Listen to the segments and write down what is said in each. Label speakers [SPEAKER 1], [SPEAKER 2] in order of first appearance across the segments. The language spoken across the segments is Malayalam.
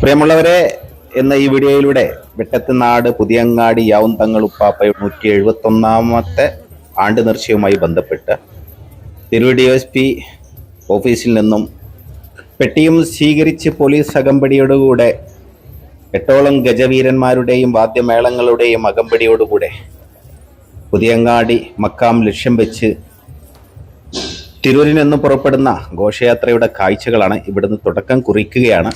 [SPEAKER 1] പ്രിയമുള്ളവരെ എന്ന ഈ വീഡിയോയിലൂടെ വെട്ടത്തുനാട് പുതിയങ്ങാടി യാവും തങ്ങൾ ഉപ്പാപ്പയുടെ നൂറ്റി എഴുപത്തി ഒന്നാമത്തെ ആണ്ട് നേർച്ചയുമായി ബന്ധപ്പെട്ട് തിരുവ ഡി എസ് പി ഓഫീസിൽ നിന്നും പെട്ടിയും സ്വീകരിച്ച് പോലീസ് അകമ്പടിയോടുകൂടെ എട്ടോളം ഗജവീരന്മാരുടെയും വാദ്യമേളങ്ങളുടെയും അകമ്പടിയോടുകൂടെ പുതിയങ്ങാടി മക്കാം ലക്ഷ്യം വെച്ച് തിരൂരിൽ നിന്ന് പുറപ്പെടുന്ന ഘോഷയാത്രയുടെ കാഴ്ചകളാണ് ഇവിടുന്ന് തുടക്കം കുറിക്കുകയാണ്.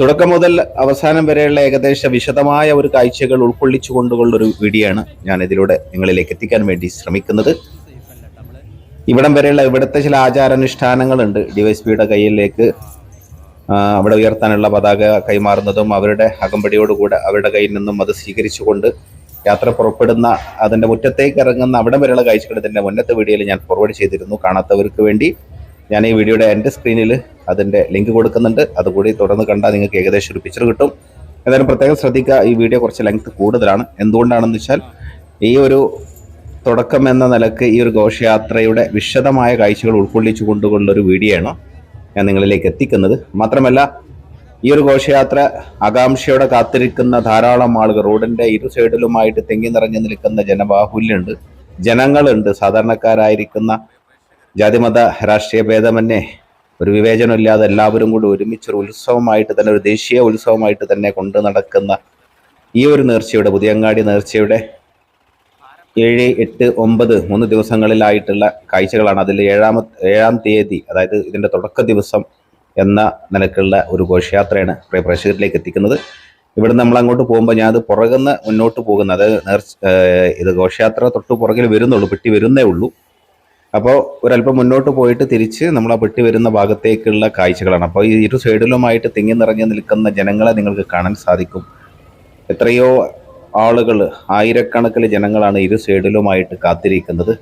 [SPEAKER 1] തുടക്കം മുതൽ അവസാനം വരെയുള്ള ഏകദേശ വിശദമായ ഒരു കാഴ്ചകൾ ഉൾക്കൊള്ളിച്ചുകൊണ്ടുള്ള ഒരു വീഡിയോ ആണ് ഞാൻ ഇതിലൂടെ നിങ്ങളിലേക്ക് എത്തിക്കാൻ വേണ്ടി ശ്രമിക്കുന്നത്. ഇവിടം വരെയുള്ള ഇവിടുത്തെ ചില ആചാരാനുഷ്ഠാനങ്ങളുണ്ട്. ഡിവൈസ്പിയുടെ കയ്യിലേക്ക് അവിടെ ഉയർത്താനുള്ള പതാക കൈമാറുന്നതും അവരുടെ അകമ്പടിയോടുകൂടെ അവരുടെ കയ്യിൽ നിന്നും അത് സ്വീകരിച്ചുകൊണ്ട് യാത്ര പുറപ്പെടുന്ന അതിന്റെ മുറ്റത്തേക്ക് ഇറങ്ങുന്ന അവിടം വരെയുള്ള കാഴ്ചകൾ ഇതിന്റെ മുന്നത്തെ വീഡിയോയിൽ ഞാൻ ഫോർവേഡ് ചെയ്തിരുന്നു. കാണാത്തവർക്ക് വേണ്ടി ഞാൻ ഈ വീഡിയോയുടെ എന്റെ സ്ക്രീനിൽ അതിന്റെ ലിങ്ക് കൊടുക്കുന്നുണ്ട്. അതുകൂടി തുടർന്ന് കണ്ടാൽ നിങ്ങൾക്ക് ഏകദേശം ഒരു പിക്ചർ കിട്ടും. എന്തായാലും പ്രത്യേകം ശ്രദ്ധിക്കുക ഈ വീഡിയോ കുറച്ച് ലെങ്ത് കൂടുതലാണ്. എന്തുകൊണ്ടാണെന്ന് വെച്ചാൽ ഈ ഒരു തുടക്കം എന്ന നിലയ്ക്ക് ഈ ഒരു ഘോഷയാത്രയുടെ വിശദമായ കാഴ്ചകൾ ഉൾക്കൊള്ളിച്ചു കൊണ്ടുകൊണ്ടൊരു വീഡിയോ ആണ് ഞാൻ നിങ്ങളിലേക്ക് എത്തിക്കുന്നത്. മാത്രമല്ല ഈ ഒരു ഘോഷയാത്ര ആകാംക്ഷയോടെ കാത്തിരിക്കുന്ന ധാരാളം ആളുകൾ റോഡിന്റെ ഇരു സൈഡിലുമായിട്ട് തെങ്ങി നിറഞ്ഞു നിൽക്കുന്ന ജനബാഹുല്യമുണ്ട്. ജനങ്ങളുണ്ട്. സാധാരണക്കാരായിരിക്കുന്ന ജാതിമത രാഷ്ട്രീയ ഭേദമന്യേ ഒരു വിവേചനമില്ലാതെ എല്ലാവരും കൂടി ഒരുമിച്ച് ഒരു ഉത്സവമായിട്ട് തന്നെ ഒരു ദേശീയ ഉത്സവമായിട്ട് തന്നെ കൊണ്ടു നടക്കുന്ന ഈ ഒരു നേർച്ചയുടെ പുതിയങ്ങാടി നേർച്ചയുടെ ഏഴ് എട്ട് ഒമ്പത് മൂന്ന് ദിവസങ്ങളിലായിട്ടുള്ള കാഴ്ചകളാണ് അതിൽ ഏഴാമ ഏഴാം തീയതി അതായത് ഇതിന്റെ തുടക്ക ദിവസം എന്ന നിലക്കുള്ള ഒരു ഘോഷയാത്രയാണ് പ്രിയ എത്തിക്കുന്നത്. ഇവിടെ നമ്മൾ അങ്ങോട്ട് പോകുമ്പോൾ ഞാൻ അത് പുറകുന്ന് മുന്നോട്ട് പോകുന്നത് നേർച്ച ഇത് ഘോഷയാത്ര തൊട്ട് പുറകിൽ വരുന്നുള്ളൂ പെട്ടി വരുന്നേ ഉള്ളൂ. അപ്പോൾ ഒരല്പം മുന്നോട്ട് പോയിട്ട് തിരിച്ച് നമ്മൾ ആ പെട്ടി വരുന്ന ഭാഗത്തേക്കുള്ള കാഴ്ചകളാണ്. അപ്പോൾ ഈ ഇരു സൈഡിലുമായിട്ട് തിങ്ങി നിറഞ്ഞു നിൽക്കുന്ന ജനങ്ങളെ നിങ്ങൾക്ക് കാണാൻ സാധിക്കും. എത്രയോ ആളുകൾ ആയിരക്കണക്കിന് ജനങ്ങളാണ് ഇരു സൈഡിലുമായിട്ട് കാത്തിരിക്കുന്നത്.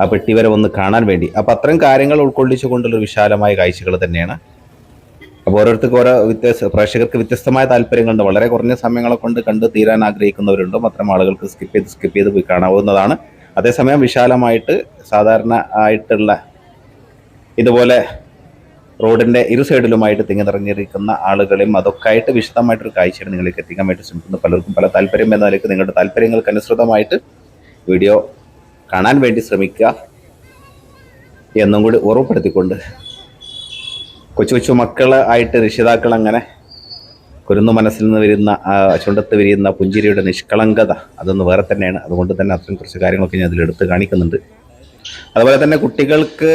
[SPEAKER 1] ആ പെട്ടി വരെ ഒന്ന് കാണാൻ വേണ്ടി. അപ്പം അത്തരം കാര്യങ്ങൾ ഉൾക്കൊള്ളിച്ചുകൊണ്ടുള്ള വിശാലമായ കാഴ്ചകൾ തന്നെയാണ്. അപ്പോൾ ഓരോരുത്തർക്ക് ഓരോ വ്യത്യസ്ത പ്രേക്ഷകർക്ക് വ്യത്യസ്തമായ താല്പര്യങ്ങളുണ്ട്. വളരെ കുറഞ്ഞ സമയങ്ങളെ കൊണ്ട് കണ്ട് തീരാൻ ആഗ്രഹിക്കുന്നവരുണ്ടോ. അത്തരം ആളുകൾക്ക് സ്കിപ്പ് ചെയ്ത് സ്കിപ്പ് ചെയ്ത് പോയി കാണാവുന്നതാണ്. അതേസമയം വിശാലമായിട്ട് സാധാരണ ആയിട്ടുള്ള ഇതുപോലെ റോഡിന്റെ ഇരു സൈഡിലുമായിട്ട് തിങ്ങി നിറഞ്ഞിരിക്കുന്ന ആളുകളെയും അതൊക്കെ ആയിട്ട് വിശദമായിട്ടൊരു കാഴ്ചയാണ് നിങ്ങളിലേക്ക് എത്തിക്കാൻ വേണ്ടി ശ്രമിക്കുന്നു പലർക്കും പല താല്പര്യം എന്ന നിലയ്ക്ക് നിങ്ങളുടെ താല്പര്യങ്ങൾക്ക് അനുസൃതമായിട്ട് വീഡിയോ കാണാൻ വേണ്ടി ശ്രമിക്കുക എന്നും കൂടി ഓർമ്മപ്പെടുത്തിക്കൊണ്ട് കൊച്ചു കൊച്ചു മക്കൾ ആയിട്ട് രക്ഷിതാക്കൾ അങ്ങനെ കുരുന്നു മനസ്സിൽ നിന്ന് വരുന്ന ആ ചുണ്ടത്ത് വിരിയുന്ന പുഞ്ചിരിയുടെ നിഷ്കളങ്കത അതൊന്ന് വേറെ തന്നെയാണ്. അതുകൊണ്ട് തന്നെ അത്തരം കുറച്ച് കാര്യങ്ങളൊക്കെ ഞാൻ അതിലെടുത്ത് കാണിക്കുന്നുണ്ട്. അതുപോലെ തന്നെ കുട്ടികൾക്ക്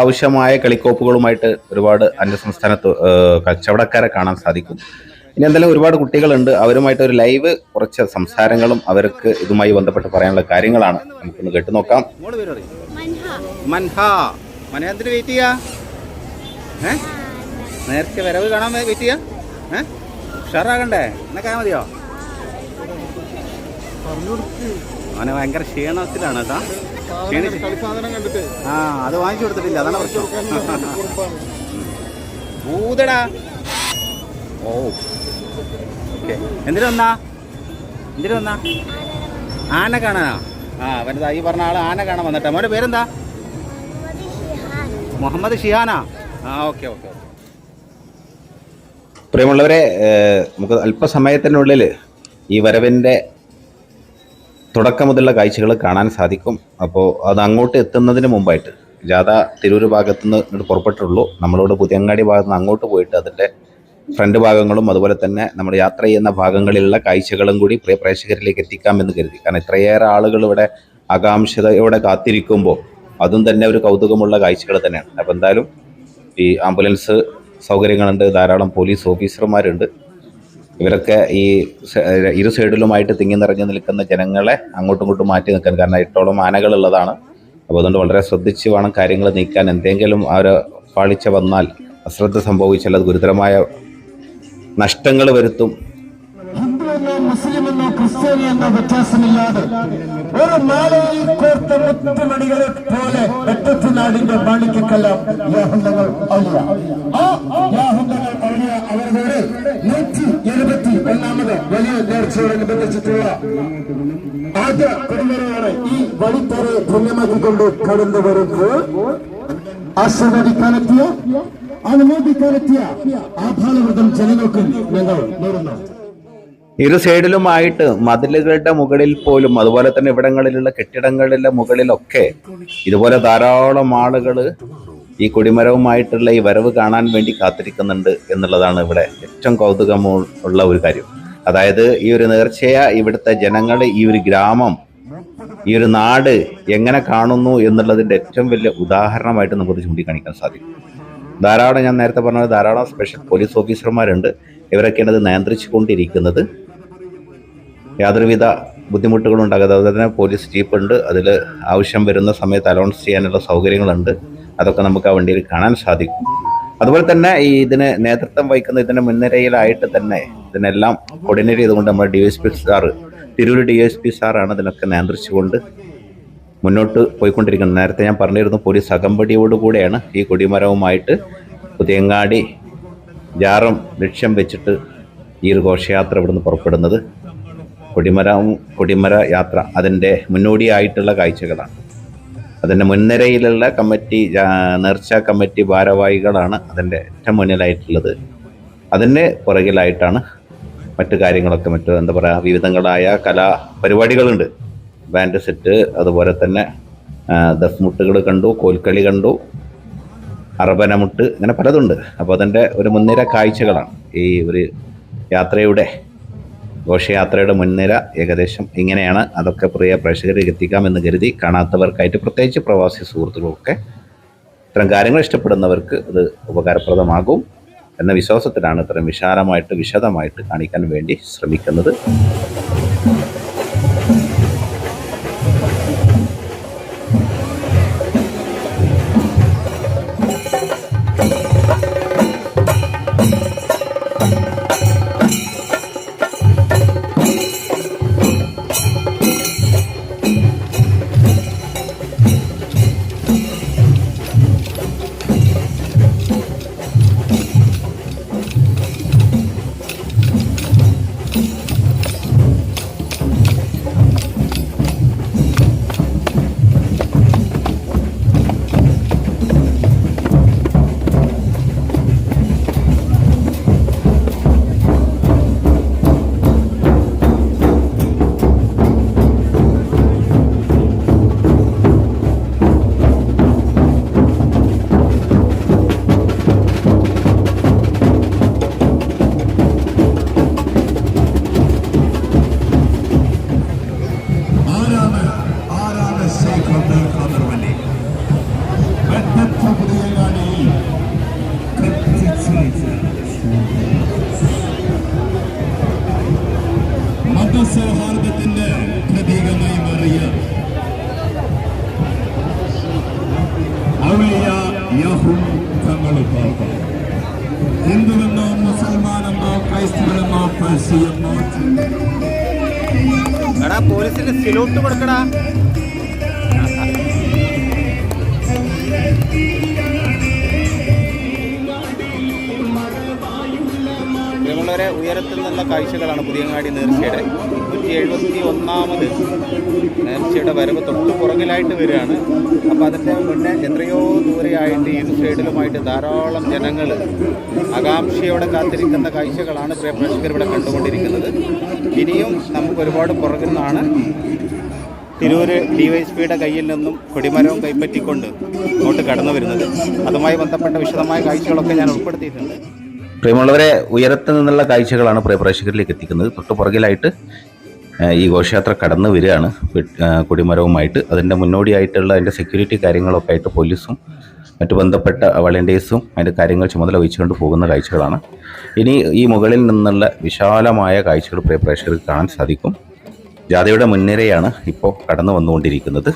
[SPEAKER 1] ആവശ്യമായ കളിക്കോപ്പുകളുമായിട്ട് ഒരുപാട് അന്യസംസ്ഥാന കച്ചവടക്കാരെ കാണാൻ സാധിക്കും. ഇനി എന്തായാലും ഒരുപാട് കുട്ടികളുണ്ട്. അവരുമായിട്ട് ഒരു ലൈവ് കുറച്ച് സംസാരങ്ങളും അവർക്ക് ഇതുമായി ബന്ധപ്പെട്ട് പറയാനുള്ള കാര്യങ്ങളാണ്. നമുക്കൊന്ന് കേട്ടു നോക്കാം.
[SPEAKER 2] വെയിറ്റ് ചെയ്യാ? നേരത്തെ വരവ് കാണാൻ വെയിറ്റ് ചെയ്യാ? ഉഷാറാകണ്ടേ? എന്നൊക്കെ മതിയോ? അവനെ ഭയങ്കര ക്ഷീണത്തിലാണ് കേട്ടാ. ആ അത് വാങ്ങിച്ചു കൊടുത്തിട്ടില്ല. അതാണ് പ്രശ്നം. ഭൂതടാ. ഓ. ഓക്കെ. എന്തിനു വന്നാ? എന്തിനു വന്നാ? ആന കാണാനാ? ആ അവന്റെ ഈ പറഞ്ഞ ആൾ ആന കാണാൻ വന്നിട്ടാ. മോന്റെ പേരെന്താ? മുഹമ്മദ് ഷിഹാനാ? ആ ഓക്കെ ഓക്കെ.
[SPEAKER 1] പ്രിയമുള്ളവരെ നമുക്ക് അല്പസമയത്തിനുള്ളിൽ ഈ വരവിന്റെ തുടക്കം മുതലുള്ള കാഴ്ചകൾ കാണാൻ സാധിക്കും. അപ്പോൾ അത് അങ്ങോട്ട് എത്തുന്നതിന് മുമ്പായിട്ട് ജാഥ തിരൂർ ഭാഗത്തു നിന്ന് പുറപ്പെട്ടുള്ളൂ നമ്മളോട് പുതിയങ്ങാടി ഭാഗത്ത് നിന്ന് അങ്ങോട്ട് പോയിട്ട് അതിന്റെ ഫ്രണ്ട് ഭാഗങ്ങളും അതുപോലെ തന്നെ നമ്മൾ യാത്ര ചെയ്യുന്ന ഭാഗങ്ങളിലുള്ള കാഴ്ചകളും കൂടി പ്രിയ പ്രേക്ഷകരിലേക്ക് എത്തിക്കാമെന്ന് കരുതി. കാരണം ഇത്രയേറെ ആളുകൾ ഇവിടെ ആകാംക്ഷതയോടെ കാത്തിരിക്കുമ്പോൾ അതും തന്നെ ഒരു കൗതുകമുള്ള കാഴ്ചകൾ തന്നെയാണ്. അപ്പോൾ എന്തായാലും ഈ ആംബുലൻസ് സൗകര്യങ്ങളുണ്ട് ധാരാളം പോലീസ് ഓഫീസർമാരുണ്ട്. ഇവരൊക്കെ ഈ ഇരു സൈഡിലുമായിട്ട് തിങ്ങി നിറഞ്ഞു നിൽക്കുന്ന ജനങ്ങളെ അങ്ങോട്ടും ഇങ്ങോട്ടും മാറ്റി നിൽക്കാൻ കാരണം എട്ടോളം ആനകളുള്ളതാണ് അപ്പോൾ അതുകൊണ്ട് വളരെ ശ്രദ്ധിച്ച് വേണം കാര്യങ്ങൾ നീക്കാൻ. എന്തെങ്കിലും അവർ പാളിച്ച വന്നാൽ അശ്രദ്ധ സംഭവിച്ചാൽ അത് ഗുരുതരമായ നഷ്ടങ്ങൾ വരുത്തും.
[SPEAKER 3] മുസ്ലിം എന്നോ ക്രിസ്ത്യാനി എന്നോ വ്യത്യാസമില്ലാതെ ഒരു മാലയിൽ കോർത്ത മുത്തുമണികളെ പോലെ വെട്ടത്തുനാടിന്റെ മാണിക്കക്കെല്ലാം യാഹന്തങ്ങൾ അറിയ ആ യാഹന്തങ്ങൾ അറിയ അവരുടെ നൂറ്റി എഴുപത്തി ഒന്നാമത് വലിയ നേർച്ചയോടനുബന്ധിച്ചിട്ടുള്ള ആദ്യ പെരുമരയാണ് ഈ വഴിത്തറ പുണ്യമാക്കിക്കൊണ്ട് കടന്നു വരുന്നത്. ആശീർവദിക്കാനെത്തിയ അനുമോദിക്കാനെത്തിയ ആഭാലവൃതം ജനങ്ങൾക്കും ഞങ്ങൾ നേരുന്നു.
[SPEAKER 1] ഇരു സൈഡിലുമായിട്ട് മതിലുകളുടെ മുകളിൽ പോലും അതുപോലെ തന്നെ ഇവിടങ്ങളിലുള്ള കെട്ടിടങ്ങളിലെ മുകളിലൊക്കെ ഇതുപോലെ ധാരാളം ആളുകൾ ഈ കൊടിമരവുമായിട്ടുള്ള ഈ വരവ് കാണാൻ വേണ്ടി കാത്തിരിക്കുന്നുണ്ട് എന്നുള്ളതാണ് ഇവിടെ ഏറ്റവും കൗതുകം ഉള്ള ഒരു കാര്യം. അതായത് ഈ ഒരു നേർച്ചയ ഇവിടുത്തെ ജനങ്ങൾ ഈ ഒരു ഗ്രാമം ഈ ഒരു നാട് എങ്ങനെ കാണുന്നു എന്നുള്ളതിന്റെ ഏറ്റവും വലിയ ഉദാഹരണമായിട്ട് നമുക്ക് ചൂണ്ടിക്കാണിക്കാൻ സാധിക്കും. ധാരാളം ഞാൻ നേരത്തെ പറഞ്ഞത് ധാരാളം സ്പെഷ്യൽ പോലീസ് ഓഫീസർമാരുണ്ട്. ഇവരൊക്കെയാണ് ഇത് നിയന്ത്രിച്ചു കൊണ്ടിരിക്കുന്നത് യാതൊരുവിധ ബുദ്ധിമുട്ടുകളും ഉണ്ടാകാതെ അതുപോലെ തന്നെ പോലീസ് ജീപ്പ് ഉണ്ട് അതിൽ ആവശ്യം വരുന്ന സമയത്ത് അലൗൺസ് ചെയ്യാനുള്ള സൗകര്യങ്ങളുണ്ട്. അതൊക്കെ നമുക്ക് ആ വണ്ടിയിൽ കാണാൻ സാധിക്കും. അതുപോലെ തന്നെ ഈ ഇതിന് നേതൃത്വം വഹിക്കുന്ന ഇതിന്റെ മുൻനിരയിലായിട്ട് തന്നെ ഇതിനെല്ലാം കോർഡിനേറ്റ് ചെയ്തുകൊണ്ട് നമ്മുടെ D S P sir Tirur D S P സാറാണ് ഇതിനൊക്കെ നിയന്ത്രിച്ചുകൊണ്ട് മുന്നോട്ട് പോയിക്കൊണ്ടിരിക്കുന്നത്. നേരത്തെ ഞാൻ പറഞ്ഞിരുന്നു പോലീസ് അകമ്പടിയോടുകൂടെയാണ് ഈ കൊടിമരവുമായിട്ട് പുതിയങ്ങാടി ജാറം ലക്ഷ്യം വെച്ചിട്ട് ഈ ഒരു ഘോഷയാത്ര ഇവിടുന്ന് പുറപ്പെടുന്നത്. കൊടിമരവും കൊടിമര യാത്ര അതിന്റെ മുന്നോടിയായിട്ടുള്ള കാഴ്ചകളാണ്. അതിന്റെ മുൻനിരയിലുള്ള കമ്മിറ്റി നേർച്ച കമ്മിറ്റി ഭാരവാഹികളാണ് അതിന്റെ ഏറ്റവും മുന്നിലായിട്ടുള്ളത്. അതിന്റെ പുറകിലായിട്ടാണ് മറ്റു കാര്യങ്ങളൊക്കെ മറ്റു എന്താ പറയുക വിവിധങ്ങളായ കലാ പരിപാടികളുണ്ട്. ബാൻഡ് സെറ്റ് അതുപോലെ തന്നെ ദഫ്മുട്ടുകൾ കണ്ടു കോൽക്കളി കണ്ടു അറബനമുട്ട് ഇങ്ങനെ പലതുണ്ട്. അപ്പോൾ അതിന്റെ ഒരു മുൻനിര കാഴ്ചകളാണ് ഈ ഒരു യാത്രയുടെ ഘോഷയാത്രയുടെ മുൻനിര ഏകദേശം ഇങ്ങനെയാണ്. അതൊക്കെ പ്രിയ പ്രേക്ഷകരിലേക്ക് എത്തിക്കാമെന്ന് കരുതി കാണാത്തവർക്കായിട്ട് പ്രത്യേകിച്ച് പ്രവാസി സുഹൃത്തുക്കളൊക്കെ ഇത്തരം കാര്യങ്ങൾ ഇഷ്ടപ്പെടുന്നവർക്ക് അത് ഉപകാരപ്രദമാകും എന്ന വിശ്വാസത്തിലാണ് ഇത്രയും വിശാലമായിട്ട് വിശദമായിട്ട് കാണിക്കാൻ വേണ്ടി ശ്രമിക്കുന്നത്.
[SPEAKER 2] ഉയരത്തിൽ നിന്നുള്ള കാഴ്ചകളാണ് പുതിയങ്ങാടി നേർച്ചയുടെ. നൂറ്റി എഴുപത്തി ഒന്നാമത് നേർച്ചയുടെ വരവ് തൊട്ട് പുറകിലായിട്ട് വരികയാണ്. അപ്പോൾ അതിന്റെ മുന്നേ എത്രയോ ദൂരെയായിട്ട് ഈ സൈഡിലുമായിട്ട് ധാരാളം ജനങ്ങൾ ആകാംക്ഷയോടെ കാത്തിരിക്കുന്ന കാഴ്ചകളാണ് പ്രിയ പ്രേക്ഷകർ ഇവിടെ കണ്ടുകൊണ്ടിരിക്കുന്നത്. ഇനിയും നമുക്ക് ഒരുപാട് പുറകിൽ നിന്നാണ് തിരൂര് ഡിവൈഎസ്പിയുടെ കയ്യിൽ നിന്നും കൊടിമരവും കൈപ്പറ്റിക്കൊണ്ട് ഇങ്ങോട്ട് കടന്നു വരുന്നത്. അതുമായി ബന്ധപ്പെട്ട വിശദമായ കാഴ്ചകളൊക്കെ ഞാൻ ഉൾപ്പെടുത്തിയിട്ടുണ്ട്.
[SPEAKER 1] പ്രിയമുള്ളവരെ ഉയരത്തിൽ നിന്നുള്ള കാഴ്ചകളാണ് പ്രിയപ്രേക്ഷകരിലേക്ക് എത്തിക്കുന്നത്. തൊട്ട് പുറകിലായിട്ട് ഈ ഘോഷയാത്ര കടന്നു വരികയാണ്. കുടിമരവുമായിട്ട്. അതിന്റെ മുന്നോടിയായിട്ടുള്ള അതിന്റെ സെക്യൂരിറ്റി കാര്യങ്ങളൊക്കെ ആയിട്ട് പോലീസും മറ്റു ബന്ധപ്പെട്ട വളണ്ടിയേഴ്സും അതിന്റെ കാര്യങ്ങൾ ചുമതല വഹിച്ചുകൊണ്ട് പോകുന്ന കാഴ്ചകളാണ്. ഇനി ഈ മുകളിൽ നിന്നുള്ള വിശാലമായ കാഴ്ചകൾ പ്രിയപ്രേക്ഷകർക്ക് കാണാൻ സാധിക്കും. ജാഥയുടെ മുൻനിരയാണ് ഇപ്പോൾ കടന്നു വന്നുകൊണ്ടിരിക്കുന്നത്.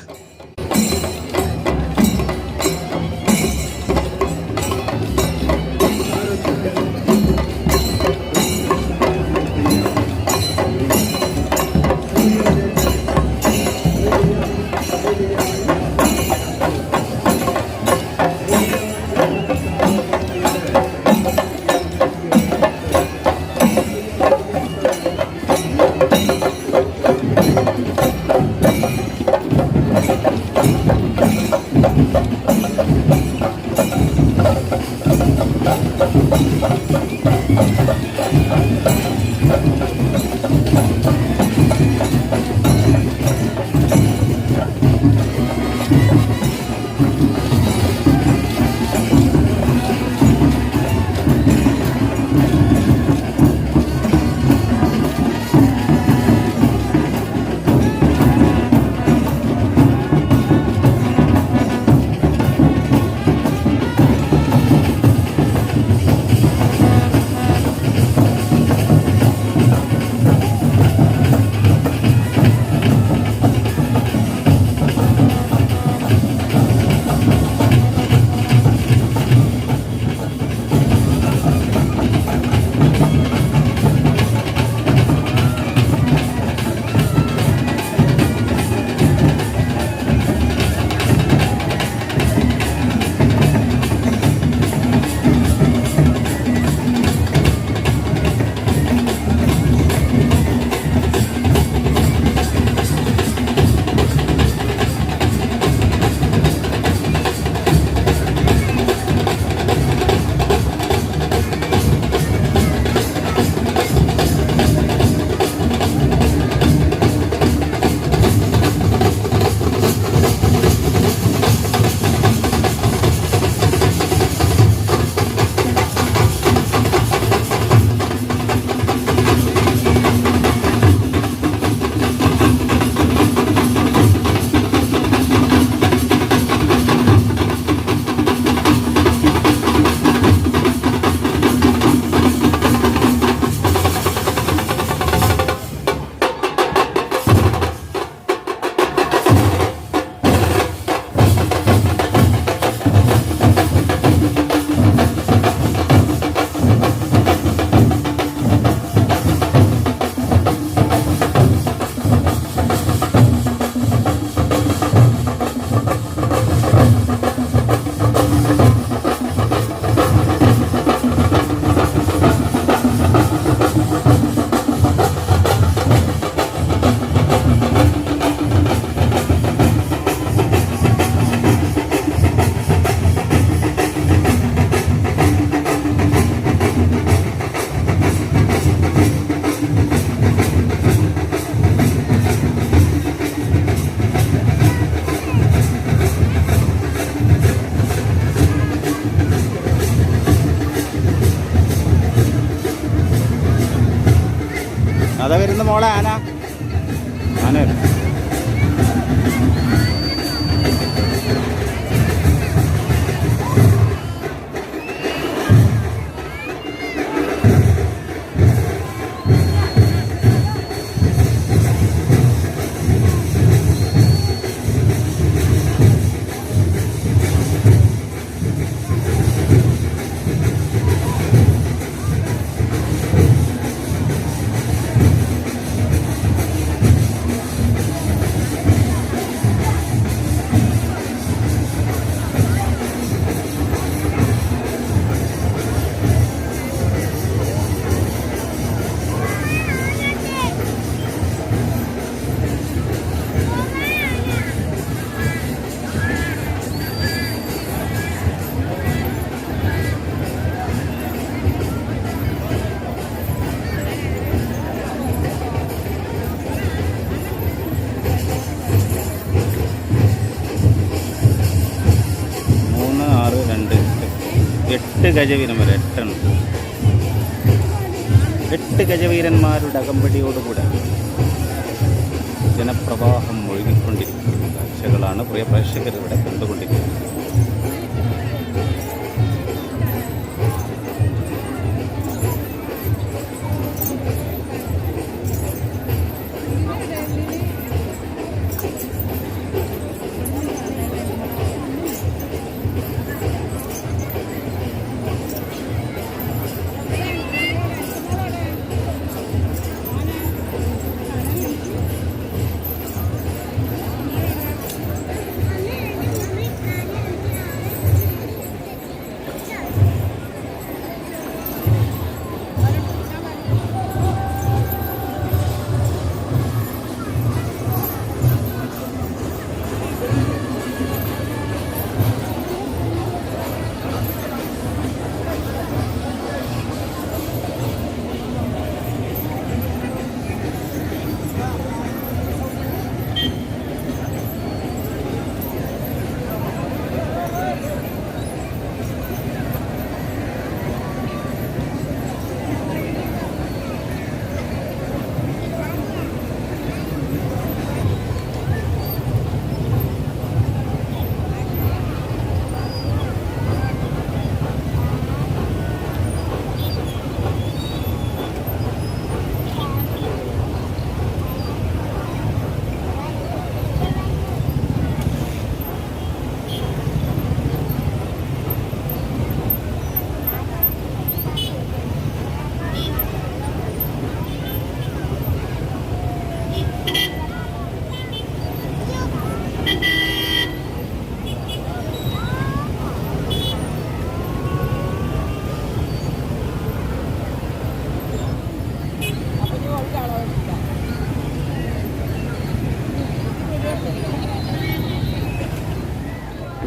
[SPEAKER 2] അതാ വരുന്ന മോളെ ആന. എട്ട് ഗജവീരന്മാർ വരെ എട്ടെണ്ണം എട്ട് ഗജവീരന്മാരുടെ അകമ്പടിയോടുകൂടെ ജനപ്രവാഹം ഒഴുകിക്കൊണ്ടിരിക്കുന്ന കാഴ്ചകളാണ് പ്രിയ പ്രേക്ഷകർ ഇവിടെ കണ്ടുകൊണ്ടിരിക്കുന്നത്.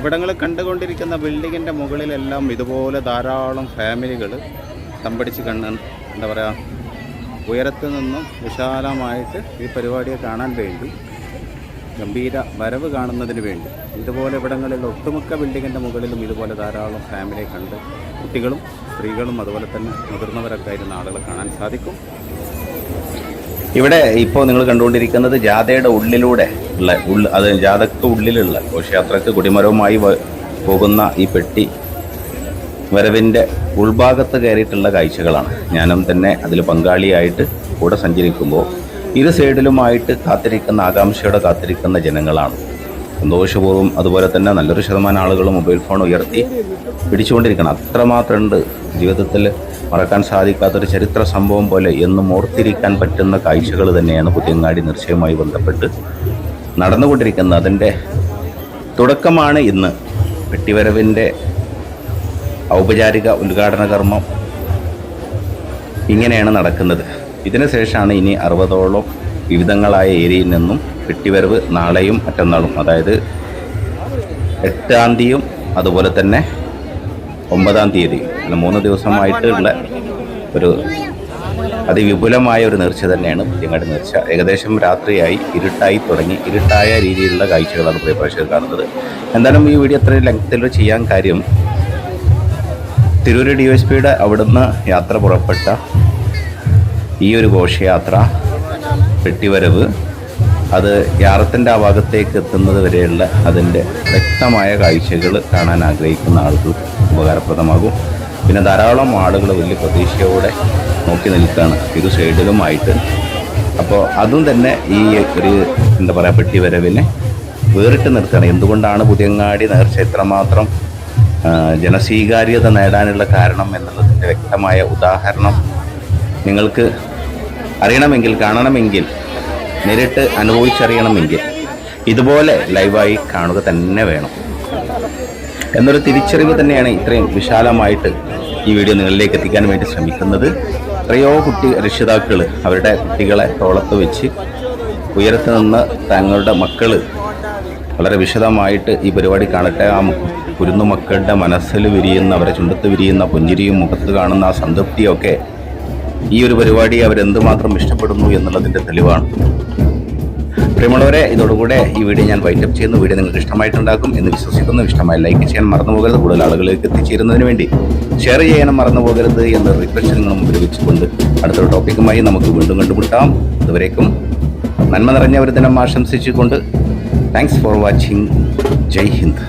[SPEAKER 2] ഇവിടങ്ങൾ കണ്ടുകൊണ്ടിരിക്കുന്ന ബിൽഡിങ്ങിന്റെ മുകളിലെല്ലാം ഇതുപോലെ ധാരാളം ഫാമിലികൾ തമ്പടിച്ച് കണ്ണ് എന്താ പറയുക ഉയരത്തു നിന്നും വിശാലമായിട്ട് ഈ പരിപാടിയെ കാണാൻ വേണ്ടി ഗംഭീര വരവ് കാണുന്നതിന് വേണ്ടി. ഇതുപോലെ ഇവിടങ്ങളിൽ ഒട്ടുമുക്ക ബിൽഡിങ്ങിന്റെ മുകളിലും ഇതുപോലെ ധാരാളം ഫാമിലിയെ കണ്ട് കുട്ടികളും സ്ത്രീകളും അതുപോലെ തന്നെ മുതിർന്നവരൊക്കെ ആയിരുന്ന ആളുകളെ കാണാൻ സാധിക്കും.
[SPEAKER 1] ഇവിടെ ഇപ്പോൾ നിങ്ങൾ കണ്ടുകൊണ്ടിരിക്കുന്നത് ജാഥയുടെ ഉള്ളിലൂടെ ഉള്ള ഉള്ള അത് ജാഥക്ക് ഉള്ളിലുള്ള ഘോഷയാത്രക്ക് കൊടിമരവുമായി പോകുന്ന ഈ പെട്ടി വരവിന്റെ ഉൾഭാഗത്ത് കയറിയിട്ടുള്ള കാഴ്ചകളാണ്. ഞാനും തന്നെ അതിൽ പങ്കാളിയായിട്ട് കൂടെ സഞ്ചരിക്കുമ്പോൾ ഇരു സൈഡിലുമായിട്ട് കാത്തിരിക്കുന്ന ആകാംക്ഷയോടെ കാത്തിരിക്കുന്ന ജനങ്ങളാണ്. സന്തോഷപൂർവം അതുപോലെ തന്നെ നല്ലൊരു ശതമാനം ആളുകൾ മൊബൈൽ ഫോൺ ഉയർത്തി പിടിച്ചുകൊണ്ടിരിക്കണം. അത്രമാത്രമുണ്ട് ജീവിതത്തിൽ മറക്കാൻ സാധിക്കാത്തൊരു ചരിത്ര സംഭവം പോലെ എന്നും ഓർത്തിരിക്കാൻ പറ്റുന്ന കാഴ്ചകൾ തന്നെയാണ് പുതിയങ്ങാടി നിർച്ചയവുമായി ബന്ധപ്പെട്ട് നടന്നുകൊണ്ടിരിക്കുന്നത്. അതിന്റെ തുടക്കമാണ് ഇന്ന്. പെട്ടിവരവിന്റെ ഔപചാരിക ഉദ്ഘാടന കർമ്മം ഇങ്ങനെയാണ് നടക്കുന്നത്. ഇതിന് ശേഷമാണ് ഇനി അറുപതോളം വിവിധങ്ങളായ ഏരിയയിൽ നിന്നും പെട്ടിവരവ് നാളെയും മറ്റന്നാളും അതായത് എട്ടാം തീയതിയും അതുപോലെ തന്നെ ഒമ്പതാം തീയതി മൂന്ന് ദിവസമായിട്ടുള്ള ഒരു അതിവിപുലമായ ഒരു നേർച്ച തന്നെയാണ് പുതിയങ്ങാടി നേർച്ച. ഏകദേശം രാത്രിയായി ഇരുട്ടായി തുടങ്ങി ഇരുട്ടായ രീതിയിലുള്ള കാഴ്ചകളാണ് പ്രിയ പ്രേക്ഷകർ കാണുന്നത്. എന്തായാലും ഈ വീഡിയോ അത്രയും ലെങ്ത്തിൽ ചെയ്യാൻ കാര്യം തിരൂര് ഡി എസ് പിയുടെ അവിടുന്ന് യാത്ര പുറപ്പെട്ട ഈ ഒരു ഘോഷയാത്ര പെട്ടിവരവ് അത് യാറത്തിന്റെ ആ ഭാഗത്തേക്ക് എത്തുന്നത് വരെയുള്ള അതിന്റെ വ്യക്തമായ കാഴ്ചകൾ കാണാൻ ആഗ്രഹിക്കുന്ന ആളുകൾ ഉപകാരപ്രദമാകും. പിന്നെ ധാരാളം ആളുകൾ വലിയ പ്രതീക്ഷയോടെ നോക്കി നിൽക്കുകയാണ് ഇരു സൈഡിലുമായിട്ട്. അപ്പോൾ അതും തന്നെ ഈ ഒരു എന്താ പറയുക പെട്ടി വരവിനെ വേറിട്ട് നിർത്തുകയാണ് എന്തുകൊണ്ടാണ് പുതിയങ്ങാടി നേർച്ച ഇത്രമാത്രം ആ, ജനസ്വീകാര്യത നേടാനുള്ള കാരണം എന്നുള്ളതിന്റെ വ്യക്തമായ ഉദാഹരണം നിങ്ങൾക്ക് അറിയണമെങ്കിൽ കാണണമെങ്കിൽ നേരിട്ട് അനുഭവിച്ചറിയണമെങ്കിൽ ഇതുപോലെ ലൈവായി കാണുക തന്നെ വേണം. എന്നൊരു തിരിച്ചറിവ് തന്നെയാണ് ഇത്രയും വിശാലമായിട്ട് ഈ വീഡിയോ നിങ്ങളിലേക്ക് എത്തിക്കാൻ വേണ്ടി ശ്രമിക്കുന്നത്. എത്രയോ കുട്ടി രക്ഷിതാക്കൾ അവരുടെ കുട്ടികളെ തോളത്ത് വെച്ച് ഉയരത്ത് നിന്ന് തങ്ങളുടെ മക്കൾ വളരെ വിശദമായിട്ട് ഈ പരിപാടി കാണട്ടെ. ആ കുരുന്നു മക്കളുടെ മനസ്സിൽ വിരിയുന്ന അവരെ ചുണ്ടത്ത് വിരിയുന്ന പുഞ്ചിരിയും മുഖത്ത് കാണുന്ന ആ സംതൃപ്തിയൊക്കെ ഈ ഒരു പരിപാടി അവരെന്തുമാത്രം ഇഷ്ടപ്പെടുന്നു എന്നുള്ളതിന്റെ തെളിവാണ്. പ്രിയമുള്ളവരെ ഇതോടുകൂടെ ഈ വീഡിയോ ഞാൻ വൈൻഡപ്പ് ചെയ്യുന്നു. വീഡിയോ നിങ്ങൾക്ക് ഇഷ്ടമായിട്ടുണ്ടാക്കും എന്ന് വിശ്വസിക്കുന്നു. ഇഷ്ടമായി ലൈക്ക് ചെയ്യാൻ മറന്നു പോകരുത് കൂടുതൽ ആളുകളിലേക്ക് എത്തിച്ചേരുന്നതിന് വേണ്ടി ഷെയർ ചെയ്യാനും മറന്നു പോകരുത് എന്ന റിക്വസ്റ്റ് നിങ്ങൾ ഉപയോഗിച്ചുകൊണ്ട് അടുത്തൊരു ടോപ്പിക്കുമായി നമുക്ക് വീണ്ടും കണ്ടുമുട്ടാം. അതുവരേക്കും നന്മ നിറഞ്ഞ ഒരു ദിനം ആശംസിച്ചുകൊണ്ട് thanks for watching Jai Hind.